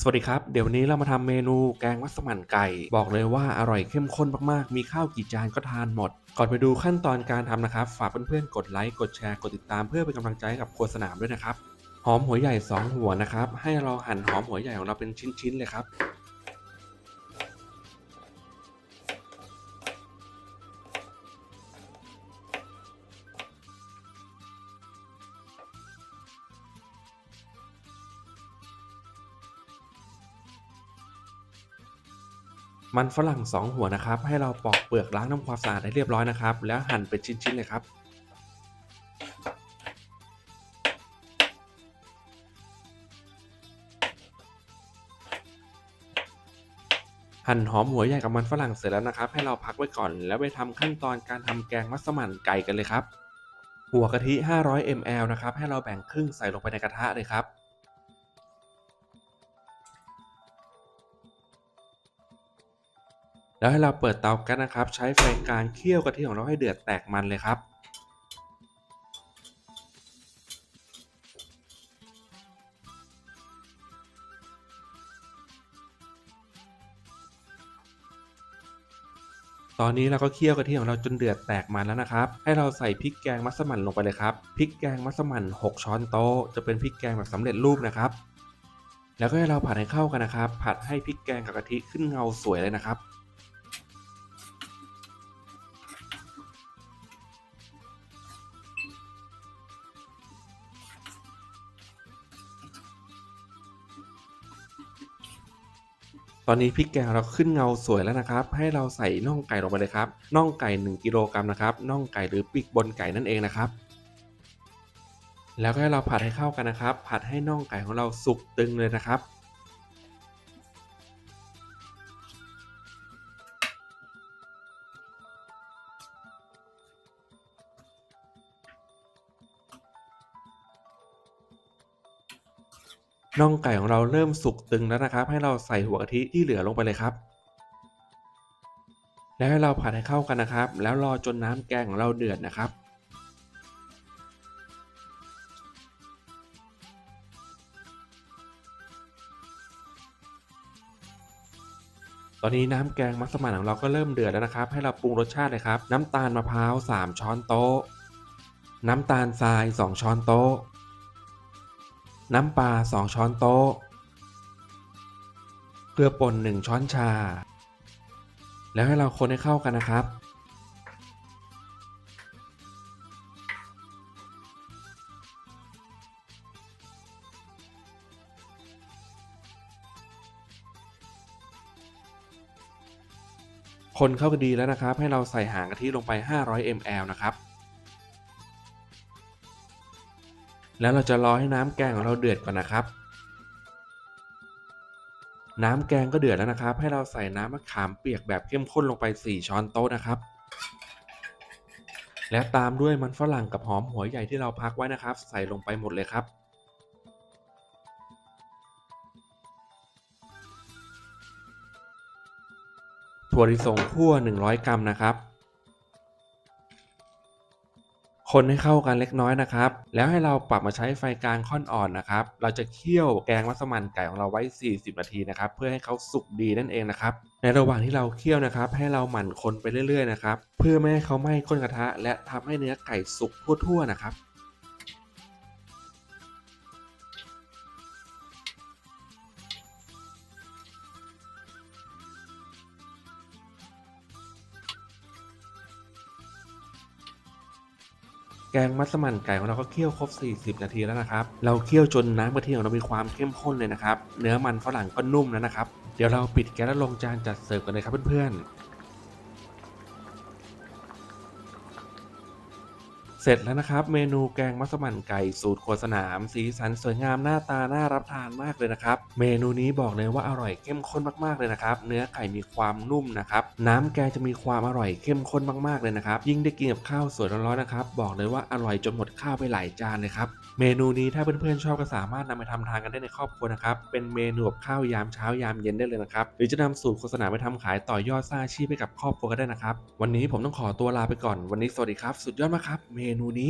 สวัสดีครับ เดี๋ยววันนี้เรามาทำเมนูแกงมัสมั่นไก่ บอกเลยว่าอร่อยเข้มข้นมากๆ มีข้าวกี่จานก็ทานหมด ก่อนไปดูขั้นตอนการทำนะครับ ฝากเพื่อนๆ กดไลค์ กดแชร์ กดติดตามเพื่อเป็นกำลังใจกับครัวสนามด้วยนะครับ หอมหัวใหญ่ 2 หัวนะครับ ให้เราหั่นหอมหัวใหญ่ของเราเป็นชิ้นๆเลยครับ มันฝรั่ง 2 หัวนะครับ ให้เราปอกเปลือกล้างน้ำความสะอาดให้เรียบร้อยนะครับ แล้วหั่นเป็นชิ้นๆเลยครับ หั่นหอมหัวใหญ่กับมันฝรั่งเสร็จแล้วนะครับ ให้เราพักไว้ก่อน แล้วไปทำขั้นตอนการทำแกงมัสมั่นไก่กันเลยครับ หัวกะทิ 500 ml นะครับ ให้เราแบ่งครึ่งใส่ลงไปในกระทะเลยครับ แล้วให้เราเปิดเตาแก๊สนะครับ ใช้ไฟกลางเคี่ยวกะทิของเราให้เดือดแตกมันเลยครับตอนนี้เราก็เคี่ยวกะทิของเราจนเดือดแตกมันแล้วนะครับ ให้เราใส่พริกแกงมัสมั่นลงไปเลยครับ พริกแกงมัสมั่น 6 ช้อนโต๊ะ จะเป็นพริกแกงแบบสำเร็จรูปนะครับ แล้วก็ให้เราผัดให้เข้ากันนะครับ ผัดให้พริกแกงกับกะทิขึ้นเงาสวยเลยนะครับ ตอนนี้พริกแกงเราขึ้นเงาสวยแล้วนะครับ ให้เราใส่น่องไก่ลงไปเลยครับน่องไก่ 1กิโลกรัมนะครับน่องไก่หรือปีกบนไก่นั่นเองนะครับ แล้วก็ให้เราผัดให้เข้ากันนะครับ ผัดให้น่องไก่ของเราสุกตึงเลยนะครับ น่องไก่ของเราเริ่มสุกตึงแล้วนะครับ ให้เราใส่หัวกะทิที่เหลือลงไปเลยครับ แล้วให้เราผัดให้เข้ากันนะครับ แล้วรอจนน้ำแกงของเราเดือดนะครับ ตอนนี้น้ำแกงมัสมั่นของเราก็เริ่มเดือดแล้วนะครับ ให้เราปรุงรสชาติเลยครับ น้ำตาลมะพร้าว 3 ช้อนโต๊ะ น้ำตาลทราย 2 ช้อนโต๊ะ น้ำปลา 2 ช้อนโต๊ะ เกลือป่น 1 ช้อนชา แล้วให้เราคนให้เข้ากันนะครับ คนเข้ากันดีแล้วนะครับ ให้เราใส่หางกะทิลงไป 500 ml นะครับ แล้วเราจะรอให้น้ำแกงของเราเดือดก่อนนะครับ น้ำแกงก็เดือดแล้วนะครับ ให้เราใส่น้ำมะขามเปียกแบบเข้มข้นลงไป 4 ช้อนโต๊ะนะครับแล้วตามด้วยมันฝรั่งกับหอมหัวใหญ่ที่เราพักไว้นะครับ ใส่ลงไปหมดเลยครับ ถั่วลิสงคั่ว 100 กรัมนะครับ คนให้เข้ากันเล็กน้อยนะครับ แล้วให้เราปรับมาใช้ไฟกลางค่อนอ่อนนะครับ เราจะเคี่ยวแกงมัสมั่นไก่ของเราไว้ 40 นาทีนะครับ เพื่อให้เขาสุกดีนั่นเองนะครับ ในระหว่างที่เราเคี่ยวนะครับ ให้เราหมั่นคนไปเรื่อยๆนะครับ เพื่อไม่ให้เขาไหม้ก้นกระทะ และทำให้เนื้อไก่สุกทั่วๆนะครับ กงมัสมั่นไก่ของเราก็เคี่ยวครบ 40 นาทีแล้วนะครับ เราเคี่ยวจนน้ำกะทิของเรามีความเข้มข้นเลยนะครับ เนื้อมันฝรั่งก็นุ่มแล้วนะครับ เดี๋ยวเราปิดแก๊สแล้วลงจานจัดเสิร์ฟกันเลยครับเพื่อนๆ เสร็จแล้วนะครับ เมนูแกงมัสมั่นไก่สูตรครัวสนาม สีสันสวยงามหน้าตาน่ารับทานมากเลยนะครับ เมนูนี้บอกเลยว่าอร่อยเข้มข้นมากๆเลยนะครับ เนื้อไก่มีความนุ่มนะครับ น้ำแกงจะมีความอร่อยเข้มข้นมากๆเลยนะครับ ยิ่งได้กินกับข้าวสวยร้อนๆนะครับ บอกเลยว่าอร่อยจนหมดข้าวไปหลายจานเลยครับ เมนูนี้ถ้าเพื่อนๆชอบก็สามารถนำไปทำทานกันได้ในครอบครัวนะครับ เป็นเมนูกับข้าวยามเช้ายามเย็นได้เลยนะครับ หรือจะนำสูตรโฆษณาไปทำขายต่อยอดสร้างอาชีพให้กับครอบครัวก็ได้นะครับ วันนี้ผมต้องขอตัวลาไปก่อน วันนี้สวัสดีครับ สุดยอดมากครับ เม নুনি